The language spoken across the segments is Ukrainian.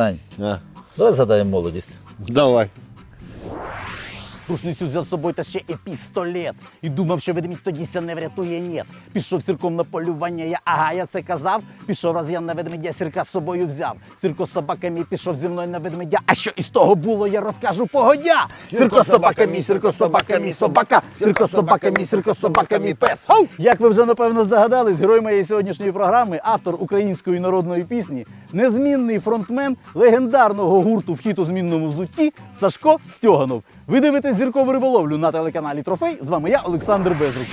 Сань, А, давай згадаємо молодість. давай. Рушницю взяв з собою та ще і пістолет. І думав, що ведмідь тоді ся не врятує, ні. Пішов сірком на полювання, я ага, я це казав. Пішов раз я на ведмедя, сірка з собою взяв. Сірко з собаками пішов зі мною на ведмедя. А що із того було, я розкажу погодя. Сірко з собаками, сірко з собаками, собака. Сірко з собаками, сірко з собаками, пес. Хоу! Як ви вже напевно здогадались, герой моєї сьогоднішньої програми, автор української народної пісні, незмінний фронтмен легендарного гурту «Вхід у змінному взутті Сашко Стьоганов. Ви дивитесь зіркову риболовлю на телеканалі Трофей. З вами я, Олександр Безрук.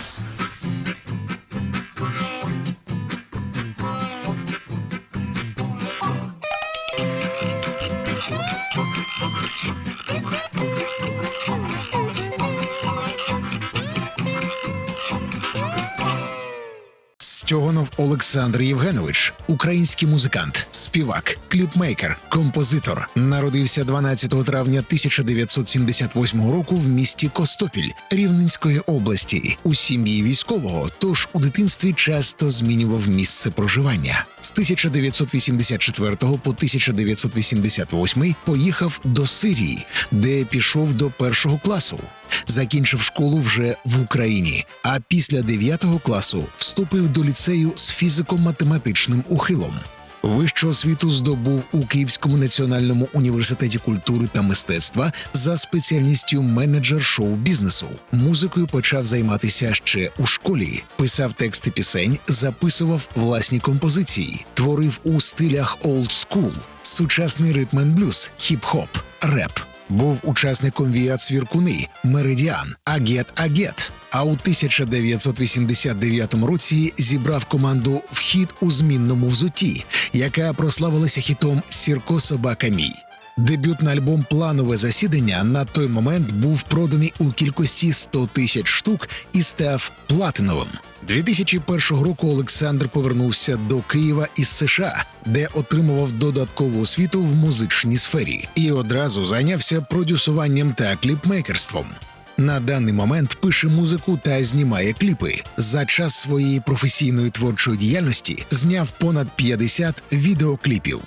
Стьогонов Олександр Євгенович, український музикант, співак, кліпмейкер, композитор. Народився 12 травня 1978 року в місті Костопіль Рівненської області у сім'ї військового. Тож у дитинстві часто змінював місце проживання. З 1984 по 1988 поїхав до Сирії, де пішов до першого класу. Закінчив школу вже в Україні, а після 9 класу вступив до ліцею з фізико-математичним ухилом. Вищу освіту здобув у Київському національному університеті культури та мистецтва за спеціальністю менеджер шоу-бізнесу. Музикою почав займатися ще у школі. Писав тексти пісень, записував власні композиції, творив у стилях олд скул, сучасний ритм н блюз, хіп-хоп, реп. Був учасником Віат Свіркуни, Меридіан, Агет Агет. А у 1989 році зібрав команду Вхід у змінному взуті, яка прославилася хітом Сірко Собака Мій. Дебютний альбом Планове засідання на той момент був проданий у кількості 100 тисяч штук і став платиновим. 2001 року Олександр повернувся до Києва із США, де отримував додаткову освіту в музичній сфері, і одразу зайнявся продюсуванням та кліпмейкерством. На даний момент пише музику та знімає кліпи. За час своєї професійної творчої діяльності зняв понад 50 відеокліпів,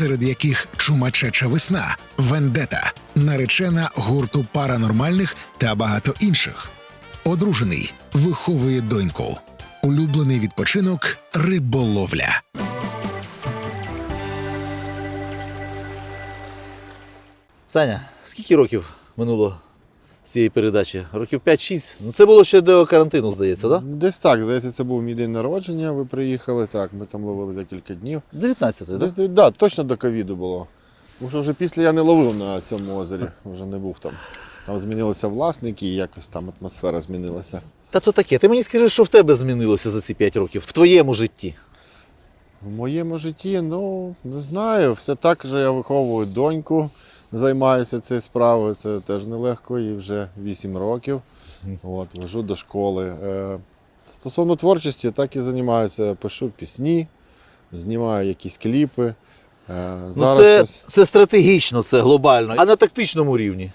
серед яких чумачеча весна, Вендета, наречена гурту паранормальних та багато інших. Одружений виховує доньку. Улюблений відпочинок риболовля. Саня, скільки років минуло цієї передачі? Років 5-6? Ну це було ще до карантину, здається, так? Да? Десь так, здається, це був мій день народження. Ви приїхали. Так, ми там ловили декілька днів. 19-й, так? Десь да, точно до ковіду було. Тому що вже після я не ловив на цьому озері, вже не був там. Там змінилися власники і якось там атмосфера змінилася. Та то таке. Ти мені скажи, що в тебе змінилося за ці 5 років, в твоєму житті. В моєму житті, ну не знаю, все так же я виховую доньку, займаюся цією справою. Це теж нелегко, їй вже 8 років. От, вожу до школи. Е, Стосовно творчості, так і займаюся. Пишу пісні, знімаю якісь кліпи. Е, Ну, Зараз це, ось це стратегічно, це глобально. А на тактичному рівні.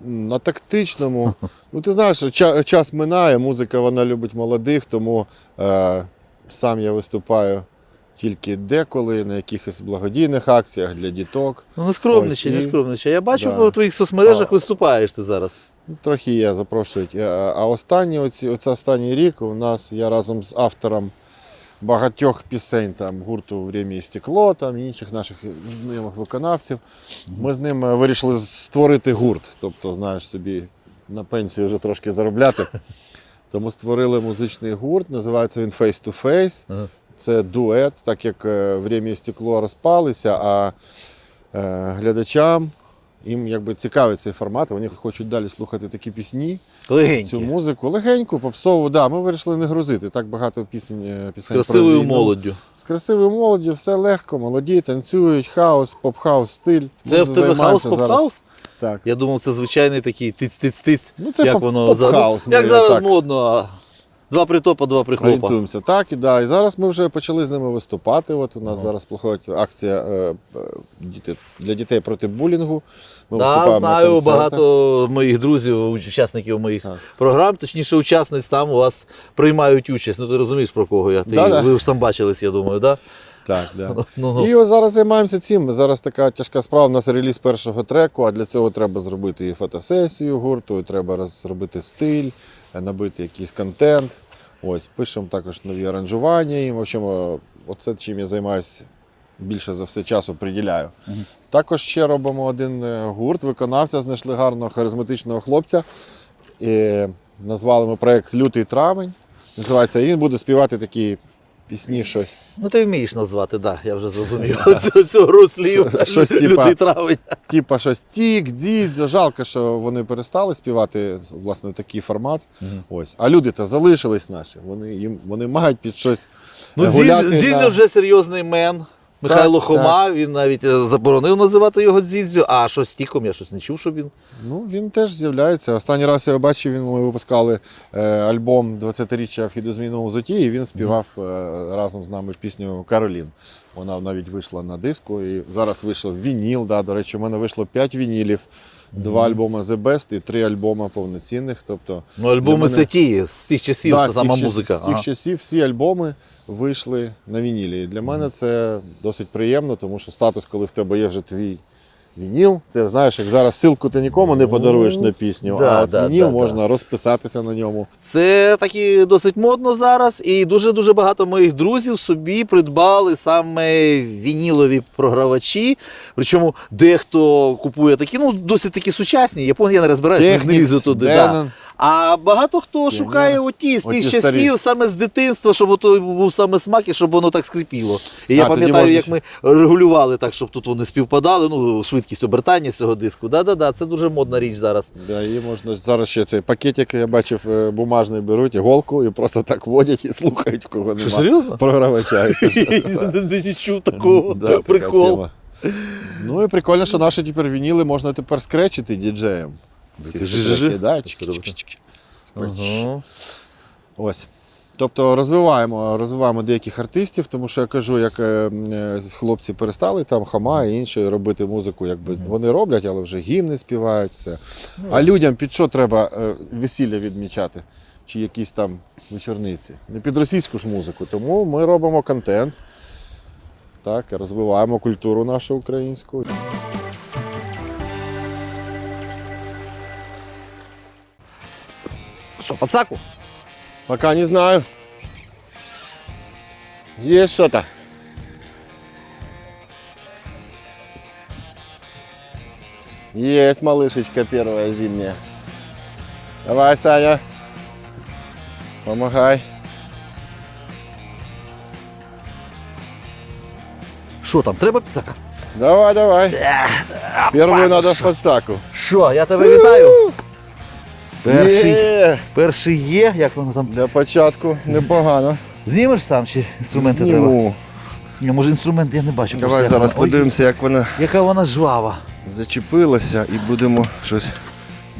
на тактичному. Ну, ти знаєш, що ча- час минає, музика вона любить молодих, тому е, сам я виступаю тільки деколи на якихось благодійних акціях для діток. Ну, не скромничай, не скромничай. Я бачу, Да. в твоїх соцмережах А. виступаєш ти зараз. Трохи є, запрошують. Е, А останній, оці, оце останній рік у нас я разом з автором багатьох пісень там гурту «Время і стекло, там і інших наших знайомих виконавців. Ми з ним е, вирішили створити гурт. Тобто, знаєш, собі на пенсію вже трошки заробляти. Тому створили музичний гурт, називається він Face to Face. Ага. Це дует, так як е, «Время і стекло розпалися, а е, глядачам їм якби цікавий цей формат, вони хочуть далі слухати такі пісні, цю музику. Легеньку, попсову, да, ми вирішили не грузити. Так багато пісень, е, З пісень про красивою молоддю. З красивою молоддю, все легко, молоді, танцюють, хаос, поп-хаус стиль. Це в тебе займаємося поп-хаус? Так. Я думав, це звичайний такий тиць-тиць-тиць. Ну, це як воно ну, Як зараз модно. А Два притопа, два прихлопа. Орієнтуємося. Так, і, да. і зараз ми вже почали з ними виступати. От у нас зараз проходить акція е, е, діти, для дітей проти булінгу. Ми Да, виступаємо на знаю багато моїх друзів, учасників моїх Так. програм, точніше, учасниць там у вас приймають участь. Ну ти розумієш про кого я. Ти. Ви ж там бачились, я думаю, да? Так, да. Ну, ну. І ось зараз займаємося цим. Зараз така тяжка справа. У нас реліз першого треку, а для цього треба зробити і фотосесію гурту, і треба зробити стиль, набити якийсь контент. Ось, пишемо також нові аранжування. І, в общем, е, оце чим я займаюся більше за все часу приділяю. Також ще робимо один е, гурт, виконавця, знайшли гарного харизматичного хлопця. І назвали ми проект Лютий травень. Називається, і він буде співати такі пісні, щось. Ну ти вмієш назвати, так, да, я вже зрозумів. Цю, цю гру слів. Щось Лютий травень. Типа щось тік, дідзьо. Жалко, що вони перестали співати власне такий формат. Ось. А люди-то залишились наші. Вони, їм, вони мають під щось Ну, гуляти. На- вже серйозний мен. Михайло Так, Хома, він навіть е, заборонив називати його Дзідзю, а що з тіком, я щось не чув, що він. Ну, він теж з'являється. Останній раз я його бачив, він, ми випускали е, альбом 20-річчя Фідозміну у Зоті, і він співав е, разом з нами пісню Каролін. Вона навіть вийшла на диску і зараз вийшов вініл. Да, до речі, у мене вийшло 5 вінілів, два альбоми The Best і три альбоми повноцінних. Тобто, Ну, альбоми Для це ті, з тих часів, Да, це з сама тих, музика. З тих Ага. часів всі альбоми вийшли на вінілі. І для мене це досить приємно, тому що статус, коли в тебе є вже твій вініл, це знаєш, як зараз силку ти нікому не подаруєш на пісню, да, а от да, вініл да, можна да. розписатися на ньому. Це таки досить модно зараз, і дуже-дуже багато моїх друзів собі придбали саме вінілові програвачі. Причому дехто купує такі, ну досить такі сучасні. Япон я не розбираюся, не- не лізу туди. Да. А багато хто шукає оті з Оті тих старі. часів, саме з дитинства, щоб ото був саме смак і щоб воно так скрипіло. І я А, тоді пам'ятаю, як ще- ми регулювали так, щоб тут вони співпадали, ну, швидкість обертання цього диску. Да-да-да, це дуже модна річ зараз. Да, і можна зараз ще цей пакетик, я бачив, е, бумажний беруть, іголку і просто так водять і слухають, кого немає. серйозно? Програвача. Не чув такого. Прикол. Ну і прикольно, що наші тепер вініли можна тепер скречити діджеєм. Да. Ага. Ось. Тобто розвиваємо, розвиваємо деяких артистів, тому що я кажу, як е, е, хлопці перестали там хама і інші робити музику, якби вони роблять, але вже гімни співають, все. А людям під що треба е, весілля відмічати? Чи якісь там вечорниці? Не під російську ж музику. Тому ми робимо контент, так, розвиваємо культуру нашу українську. Що, пацаку? Пока не знаю. Есть что-то. Есть малышечка первая зимняя. Давай, Саня. Помогай. Що там, треба пацака? Давай, давай. Первую надо в подсаку. Що, я тебе вітаю? Перший, Є. перший є, як воно там. Для початку непогано. Знімеш сам чи інструменти треба? Зніму. Ні, може інструмент я не бачу. Давай просто, як зараз вона- подивимося, як вона яка вона жвава. зачепилася і будемо щось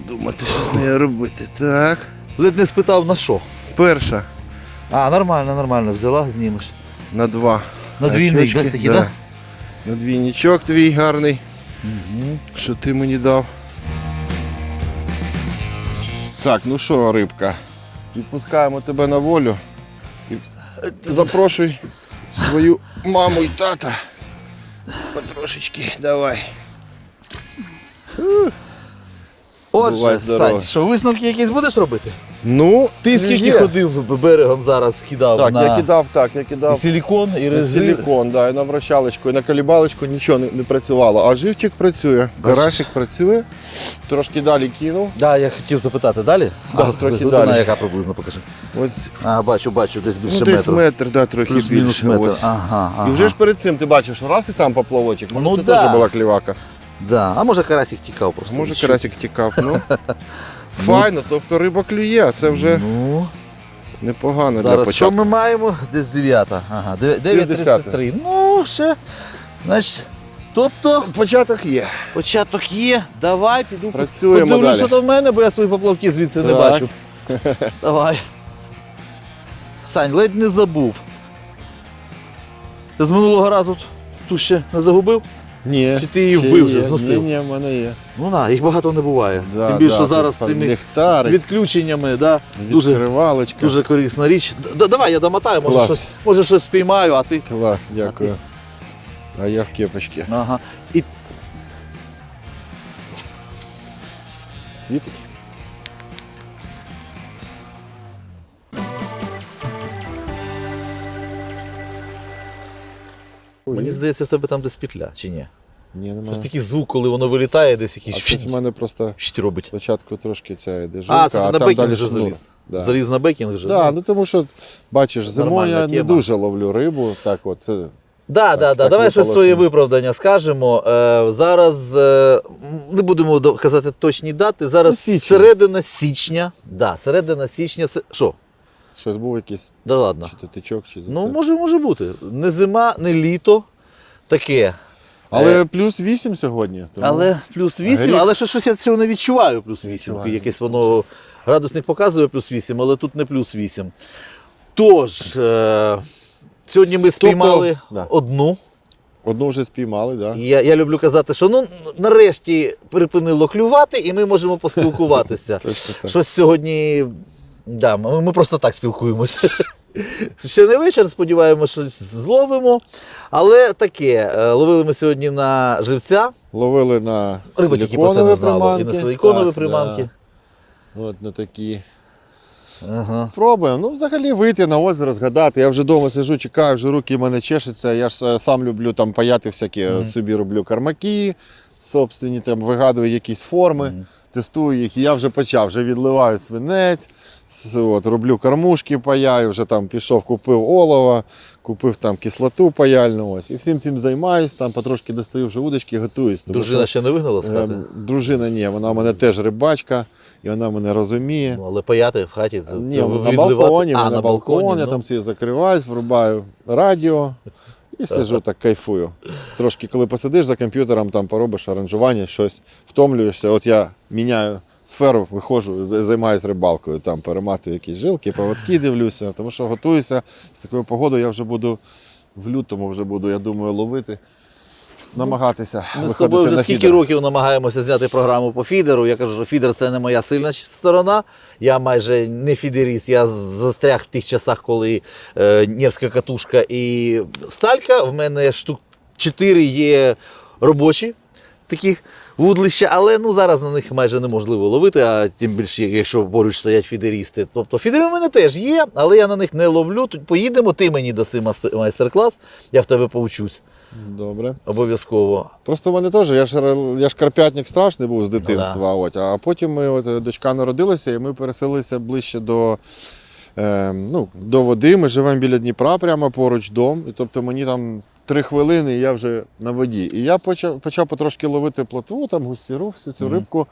думати, що з нею робити. Так. Ледь не спитав на що. Перша А, нормально, нормально, взяла, знімеш. на два. На двійник, очочки, да, такі, да? На двійничок твій гарний, що ти мені дав. Так, ну що, рибка, відпускаємо тебе на волю. Запрошуй свою маму і тата. Потрошечки, давай. Отже, Бувай здорова. Сань, що висновки якісь будеш робити? Ну, Ти скільки є. ходив берегом зараз кидав Так, на я кидав, так, я і кидав. силікон, і резин. силікон, да, і на вращалочку, і на колібалочку нічого не, не працювало. А живчик працює, гаражик працює. Трошки далі кинув. Да, я хотів запитати далі. Да, а, трохи глибина далі. яка приблизно покажи. Ось А, бачу, бачу, десь більше ну, десь метру. метр, да, трохи Плюс-мінус більше. метр. Ось. Ага, ага. І вже ж перед цим ти бачиш, раз і там поплавочок. Ну це да. теж була клівака. Да. А може карасик тікав просто. Може, карасик тікав. Ну. Файно, тобто риба клює, а це вже Ну, непогано для зараз що початку. ми маємо? Десь 9. Ага, дев'я- 9.33. Ну, ще. Значить, тобто, Початок є. початок є. Давай, піду. Працюємо далі. що до мене, бо я свої поплавки звідси не Так. бачу. Давай. Сань, ледь не забув. Ти з минулого разу ту ще не загубив? Ні. Чи ти її ще вбив вже, зносив? Ні, ні, в мене є. Ну на, їх багато не буває. Да, Тим більше, да, що зараз з тут цими ліхтарик, відключеннями, да, дуже, відкривалочка. дуже корисна річ. Д- давай я домотаю, може Клас. щось, може щось спіймаю, а ти. Клас, дякую. А я в кепочці. Ага. І Світить? Мені здається, в тебе там десь петля, чи ні? Ні, Щось такий звук, коли воно вилітає, десь А якийсь щось в мене просто щить робить. спочатку трошки ця йде жилка, А, це ти на там бекінг далі вже шнур. заліз. Да. Заліз на бекінг вже. Да, ну. ну тому що, бачиш, Це зимою нормальна я не тема. дуже ловлю рибу. Так, от це Да, да, да. так Давай щось випало, своє що- виправдання скажемо. Е, зараз е, м, не будемо до- казати точні дати. Зараз Ну, січень. середина січня. Да, середина січня. се- Що? Щось був якийсь Да ладно. чи то тичок, чи за Ну, це. може, може бути. Не зима, не літо. Таке. Але плюс 8 сьогодні. Тому... Але плюс 8, Гріх. але ще щось я цього не відчуваю, плюс 8. Відчуваю. Якесь воно градусник показує плюс 8, але тут не плюс 8. Тож, е, сьогодні ми спіймали да. одну. Одну вже спіймали, так. Да? Я, я люблю казати, що ну нарешті припинило клювати, і ми можемо поспілкуватися. Точно так. Щось сьогодні. Да, ми, ми просто так спілкуємося. Ще не вечір, сподіваємося, щось зловимо. Але таке, е, ловили ми сьогодні на живця. Ловили на Риба тільки про це не знала. І на силіконові приманки. Да. От на такі. Ага. Пробуємо. Ну, взагалі вийти на озеро, згадати. Я вже вдома сиджу, чекаю, вже руки в мене чешуться. Я ж е, сам люблю там паяти всякі, собі роблю кармаки, собственно, там вигадую якісь форми, тестую їх. І я вже почав, вже відливаю свинець, от, роблю кормушки, паяю, вже там пішов, купив олова, купив там кислоту паяльну. Ось. І всім цим займаюсь, там потрошки достаю вже удочки, готуюсь. Тому Дружина що, ще не вигнала з хати. ем, дружина ні, вона в мене теж рибачка, і вона мене розуміє. Ну, але паяти в хаті. Це, Ні, це на відливати- балконі, а, на, на балконі, балконі. я ну. там всі закриваюсь, врубаю радіо і сижу так кайфую. Трошки, коли посидиш за комп'ютером, там поробиш аранжування, щось втомлюєшся. От я міняю сферу, виходжу, займаюся рибалкою, там перематую якісь жилки, поводки дивлюся, тому що готуюся з такою погодою, я вже буду в лютому вже буду, я думаю, ловити, намагатися. Ми з тобою вже на скільки фідер. років намагаємося зняти програму по фідеру. Я кажу, що фідер це не моя сильна сторона. Я майже не фідеріст. Я застряг в тих часах, коли е, Нєвська катушка і сталька. В мене штук 4 є робочі таких вудлища, але ну зараз на них майже неможливо ловити, а тим більше, якщо поруч стоять фідерісти. Тобто фідери в мене теж є, але я на них не ловлю. Тут поїдемо, ти мені даси майстер-клас, я в тебе повчусь Добре. обов'язково. Просто в мене теж, я ж, я ж карпятник страшний був з Ну дитинства. От, а потім ми, от, дочка народилася, і ми переселилися ближче до, е, ну, до води. Ми живемо біля Дніпра, прямо поруч дом. І, тобто мені там три хвилини, і я вже на воді. І я почав, почав потрошки ловити плотву, там густіру, всю цю рибку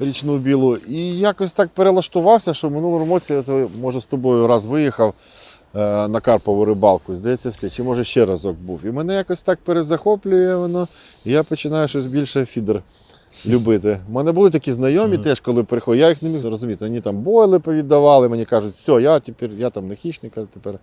річну білу. І якось так перелаштувався, що в минулому році я може з тобою раз виїхав. Е, На Карпову рибалку, здається, все. Чи може ще разок був. І мене якось так перезахоплює воно. І я починаю щось більше фідер любити. У мене були такі знайомі теж, коли приходять, я їх не міг зрозуміти. Вони там бойли повіддавали, мені кажуть, все, я тепер я там не хищник, а тепер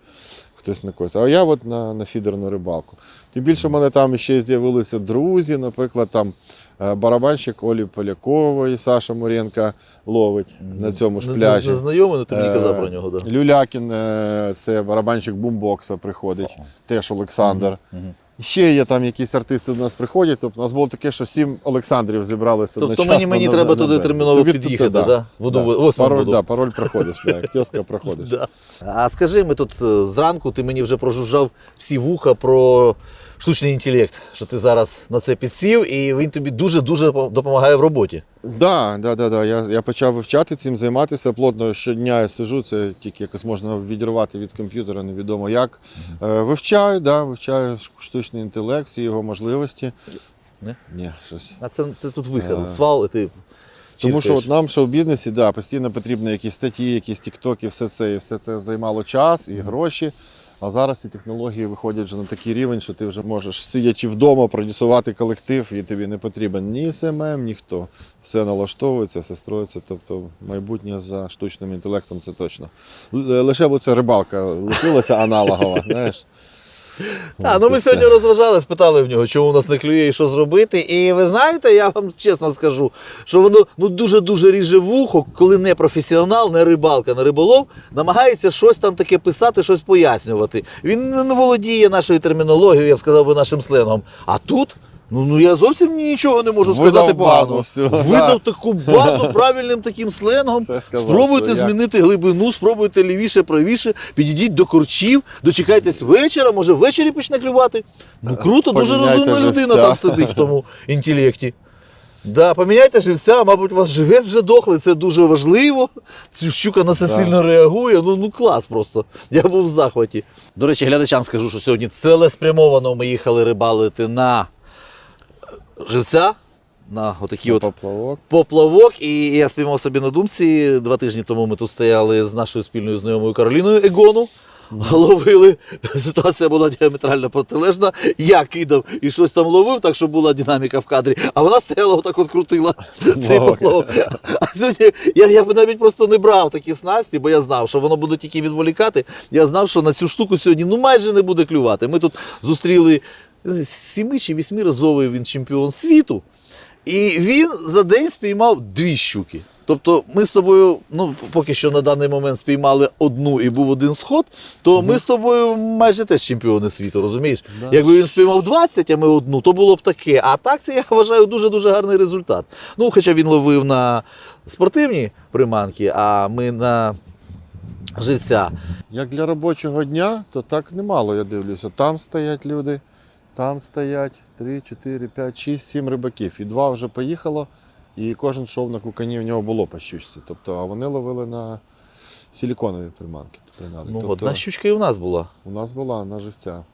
хтось на когось. А я от на, на фідерну рибалку. Тим більше в мене там ще з'явилися друзі, наприклад, там барабанщик Олі Полякової, Саша Моренка ловить на цьому ж пляжі. Не, знайомий, але ти мені Е, казав про нього. Да. Люлякін, е, це барабанщик бумбокса приходить, теж Олександр. Ще є там якісь артисти до нас приходять. Тобто у нас було таке, що сім Олександрів зібралися Тобто мені, мені на- треба на туди терміново Тобі під'їхати, туди, да? Буду восьмим пароль, буду. да, пароль проходиш, да, тезка проходиш. Да. А скажи, ми тут е, зранку ти мені вже прожужжав всі вуха про штучний інтелект, що ти зараз на це підсів, і він тобі дуже-дуже допомагає в роботі. Да, да, да, да. Я, я почав вивчати цим, займатися плотно. Щодня я сижу, це тільки якось можна відірвати від комп'ютера, невідомо як. Е, вивчаю, да, вивчаю штучний інтелект, всі його можливості. Не? Ні, щось. А це ти тут вихід, А. свал, і ти. Тому що от нам, що в бізнесі, да, постійно потрібні якісь статті, якісь тіктоки, все це, і все це займало час і гроші. А зараз ці технології виходять вже на такий рівень, що ти вже можеш, сидячи вдома, продюсувати колектив, і тобі не потрібен ні СММ, ніхто. Все налаштовується, все строїться. Тобто майбутнє за штучним інтелектом це точно. Лише бо ця рибалка лишилася аналогова, знаєш. А, ну ми сьогодні розважали, спитали в нього, чому у нас не клює і що зробити. І ви знаєте, я вам чесно скажу, що воно ну дуже-дуже ріже вухо, коли не професіонал, не рибалка, не риболов, намагається щось там таке писати, щось пояснювати. Він не володіє нашою термінологією, я б сказав би нашим сленгом. А тут. Ну, ну я зовсім нічого не можу Видав сказати базу погано. всю, Видав таку базу правильним таким сленгом. Все сказав, Спробуйте що як. змінити глибину, спробуйте лівіше, правіше, підійдіть до корчів, дочекайтесь вечора, може ввечері почне клювати. Ну круто, дуже Поміняйте розумна людина там сидить в тому інтелекті. Да, поміняйте живця, мабуть, у вас живець вже дохлий, це дуже важливо. Цю щука на це Так. сильно реагує. Ну, ну клас просто. Я був в захваті. До речі, глядачам скажу, що сьогодні цілеспрямовано ми їхали рибалити на живця, на отакі от Поплавок. поплавок, і я спіймав собі на думці. Два тижні тому ми тут стояли з нашою спільною знайомою Кароліною Егону. Ловили. Ситуація була діаметрально протилежна. Я кидав і щось там ловив, так що була динаміка в кадрі. А вона стояла отак от крутила цей поплавок. А сьогодні я, я б навіть просто не брав такі снасті, бо я знав, що воно буде тільки відволікати. Я знав, що на цю штуку сьогодні ну майже не буде клювати. Ми тут зустріли сіми чи вісьмиразовий він чемпіон світу. І він за день спіймав дві щуки. Тобто ми з тобою, ну поки що на даний момент спіймали одну і був один сход, то ми з тобою майже теж чемпіони світу, розумієш? Да. Якби він спіймав 20, а ми одну, то було б таке. А так це я вважаю дуже-дуже гарний результат. Ну, хоча він ловив на спортивні приманки, а ми на живця. Як для робочого дня, то так немало, я дивлюся. Там стоять люди, там стоять 3, 4, 5, 6, 7 рибаків. І два вже поїхало, і кожен йшов на кукані, в нього було по щучці. Тобто, а вони ловили на силіконові приманки. Принаймні. Ну, тобто, одна щучка і у нас була. У нас була на живця.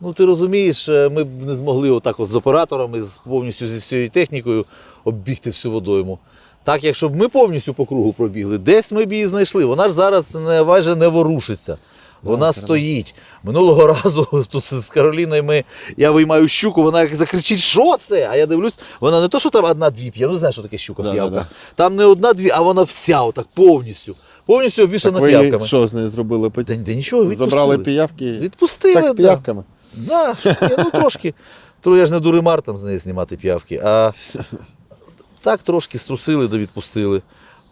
Ну, ти розумієш, е, ми б не змогли отак от з операторами, з повністю зі всією технікою оббігти всю водойму. Так, якщо б ми повністю по кругу пробігли, десь ми б її знайшли. Вона ж зараз не, майже не ворушиться. Вона стоїть. Минулого разу тут з Кароліною ми, я виймаю щуку, вона як закричить, що це? А я дивлюсь, вона не то, що там одна-дві п'є, ну знаєш, що таке щука в Да, да, п'явках. да. Там не одна-дві, а вона вся, отак повністю. Повністю обвішана Так ви п'явками. що з нею зробили? Та, та нічого, відпустили. Забрали піявки. Відпустили. Так з да. піявками. Да, ні, ну трошки. То я ж не дуримар там з неї знімати п'явки, а так трошки струсили да відпустили.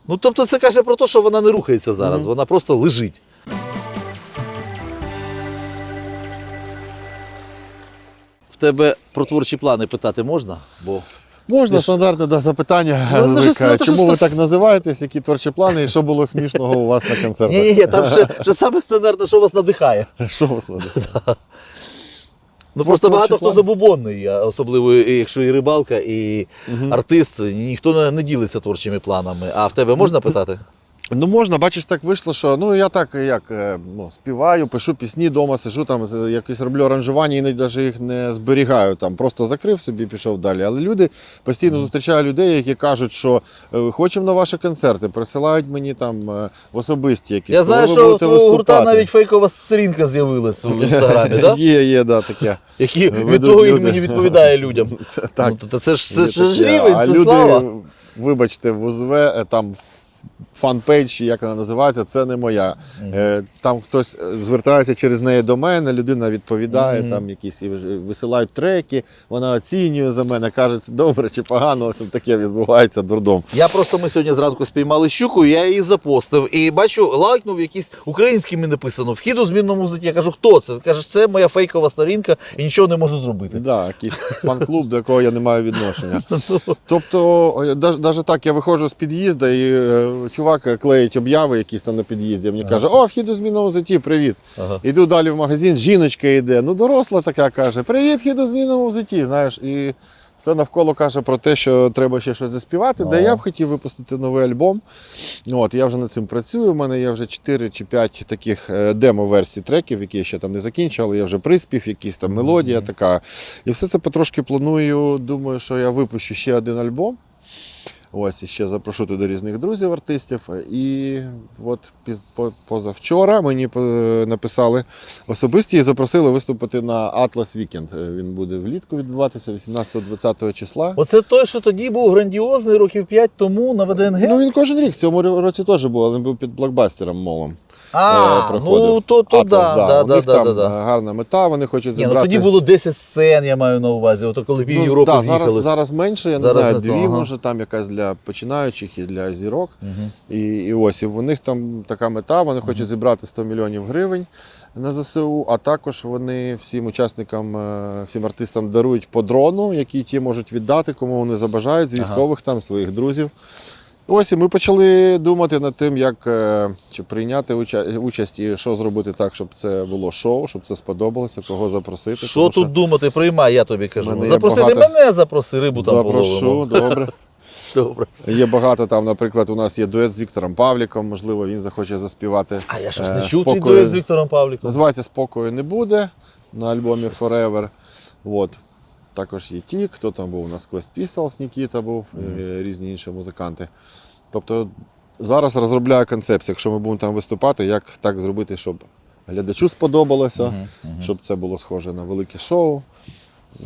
Ну, тобто це каже про те, що вона не рухається зараз, вона просто лежить. Тебе про творчі плани питати можна? Бо Можна стандартне да, запитання. Ну, це ж- ну, це ж Чому ви так називаєтесь? Які творчі плани і що було смішного у вас на ні, ні, ні, там ще, ще саме стандартне, що вас надихає. Що вас надихає? Ну просто творчі багато хто плани. забубонний, а особливо і якщо і рибалка, і артист, ніхто не, не ділиться творчими планами. А в тебе можна питати? Ну можна, бачиш, так вийшло, що ну я так як е, ну, співаю, пишу пісні вдома, сиджу там, якось роблю аранжування, іноді навіть їх не зберігаю. Там просто закрив собі, пішов далі. Але люди постійно зустрічаю людей, які кажуть, що е, хочемо на ваші концерти, присилають мені там е, в особисті якісь. Я знаю, що у твого гурта навіть фейкова сторінка з'явилась у інстаграмі, так? Є, є, да, таке. Які від того імені відповідає людям. Так. Ну, це ж це рівень, це люди, слава. вибачте, в УЗВ там фан-пейдж, як вона називається, це не моя. Е, Там хтось е, звертається через неї до мене, людина відповідає, там якісь висилають треки, вона оцінює за мене, каже, це добре чи погано, там таке відбувається дурдом. Я просто ми сьогодні зранку спіймали щуку, я її запостив і бачу, лайкнув якийсь українськими написано вхід у змінному злеті. Я кажу, хто це? Каже, це моя фейкова сторінка і нічого не можу зробити. Да, якийсь фан-клуб, до якого я не маю відношення. Тобто, навіть так, я виходжу з під'їзду, і е, чувак клеїть обяви якісь там на під'їзді. Мені каже, о, вхід у змінному зеті, привіт. Ага. Іду далі в магазин, жіночка йде. Ну, доросла така каже: Привіт, вхід у змінному зеті. Знаєш, і все навколо каже про те, що треба ще щось заспівати. Де я б хотів випустити новий альбом. От, я вже над цим працюю. У мене є вже 4 чи 5 таких е, демо-версій треків, які я ще там не закінчив, але я вже приспів, якісь там мелодія така. І все це потрошки планую. Думаю, що я випущу ще один альбом. Ось і ще запрошу туди різних друзів, артистів. І от позавчора мені е, написали особисті і запросили виступити на Atlas Weekend. Е, Він буде влітку відбуватися 18-20 числа. Оце той, що тоді був грандіозний років 5 тому на ВДНГ. Ну він кожен рік в цьому році теж був, але він був під блокбастером молом. А, е, проходив. ну, то- то Атлас, да, да, У да, них да, там да, да. е, гарна мета, вони хочуть Ні, ну зібрати. тоді було 10 сцен, я маю на увазі. Ото коли пів Ну, Європи да, з'їхали. зараз, зараз менше, я не Зараз знаю, не дві, то, ага. може там якась для починаючих і для зірок. І, і ось і в них там така мета, вони хочуть зібрати 100 мільйонів гривень на ЗСУ, а також вони всім учасникам, е, всім артистам дарують по дрону, які ті можуть віддати, кому вони забажають, з військових там, своїх друзів. Ось і ми почали думати над тим, як е, чи прийняти участь і що зробити так, щоб це було шоу, щоб це сподобалося, кого запросити. Що тому тут думати, приймай, я тобі кажу. Мене є Запросити багато- мене, запроси рибу там Запрошу, половимо. добре. Добре. Є багато там, наприклад, у нас є дует з Віктором Павліком, можливо, він захоче заспівати. А я щось е, не чув «Спокою». дует з Віктором Павліком. Називається Спокою не буде на альбомі Forever. От. Також є ті, хто там був у нас Quest Pistols, Нікіта був, і різні інші музиканти. Тобто зараз розробляю концепцію, якщо ми будемо там виступати, як так зробити, щоб глядачу сподобалося, щоб це було схоже на велике шоу.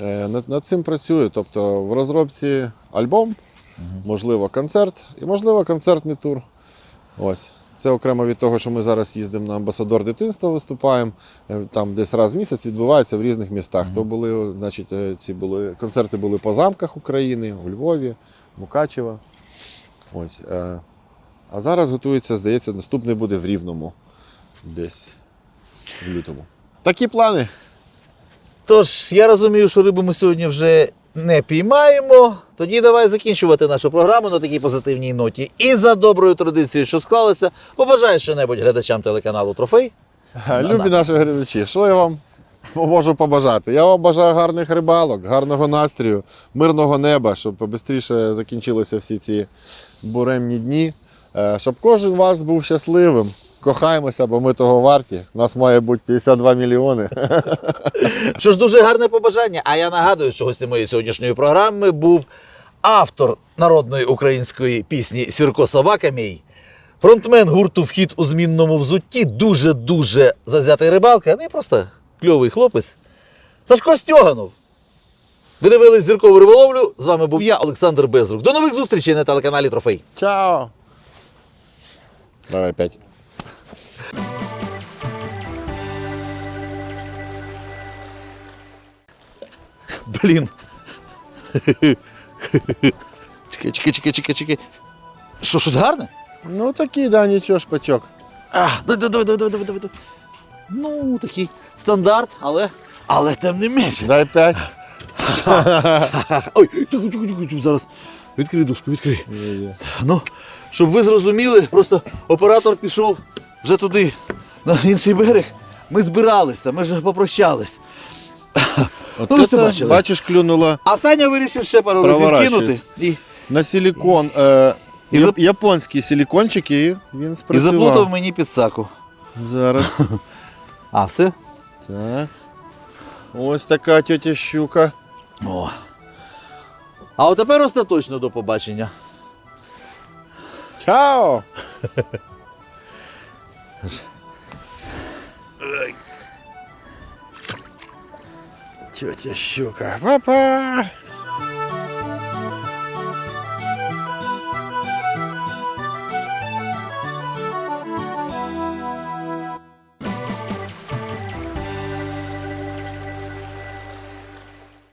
Е, Над, над цим працюю. Тобто в розробці альбом, можливо, концерт і, можливо, концертний тур. Ось. Це окремо від того, що ми зараз їздимо на амбасадор дитинства, виступаємо. Е, Там десь раз в місяць відбувається в різних містах. То були, значить, е, ці були концерти були по замках України, у Львові, Мукачево. Ось. е, А зараз готується, здається, наступний буде в Рівному. Десь в лютому. Такі плани. Тож, я розумію, що рибу ми сьогодні вже не піймаємо. Тоді давай закінчувати нашу програму на такій позитивній ноті. І за доброю традицією, що склалося, побажай що-небудь глядачам телеканалу Трофей. Любі наші глядачі, що я вам можу побажати? Я вам бажаю гарних рибалок, гарного настрою, мирного неба, щоб швидше закінчилися всі ці буремні дні. Е, Щоб кожен вас був щасливим. Кохаємося, бо ми того варті. Нас має бути 52 мільйони. Що ж, дуже гарне побажання. А я нагадую, що гостем моєї сьогоднішньої програми був автор народної української пісні Сірко Собака мій, фронтмен гурту Вхід у змінному взутті, дуже-дуже завзятий рибалка, не просто кльовий хлопець. Сашко Стьоганов. Ви дивились зіркову риболовлю. З вами був я, Олександр Безрук. До нових зустрічей на телеканалі Трофей. Чао! Давай п'ять. Блін. Чекай, чекай, чекай, чекай, чекай. Що, щось гарне? Ну такий, да, нічого шпачок. А, давай, давай, давай, давай, давай, давай. Ну, такий стандарт, але. Але тим не менше. Дай п'ять. Ой, тихо, тихо, тихо, тихо, зараз. Відкрий дужку, відкрий. Ну, щоб ви зрозуміли, просто оператор пішов вже туди, на інший берег. Ми збиралися, ми вже попрощались. От Ну, ви це, бачили. бачиш, клюнула А Саня вирішив ще пару разів Проворачується. кинути і, на силікон. Е, І зап- Японський силікончик, і він і спрацював. заплутав мені підсаку. Зараз. А, все? Так. Ось така тетя щука. О. А от тепер остаточно до побачення. Чао! Тетя щука. Папа!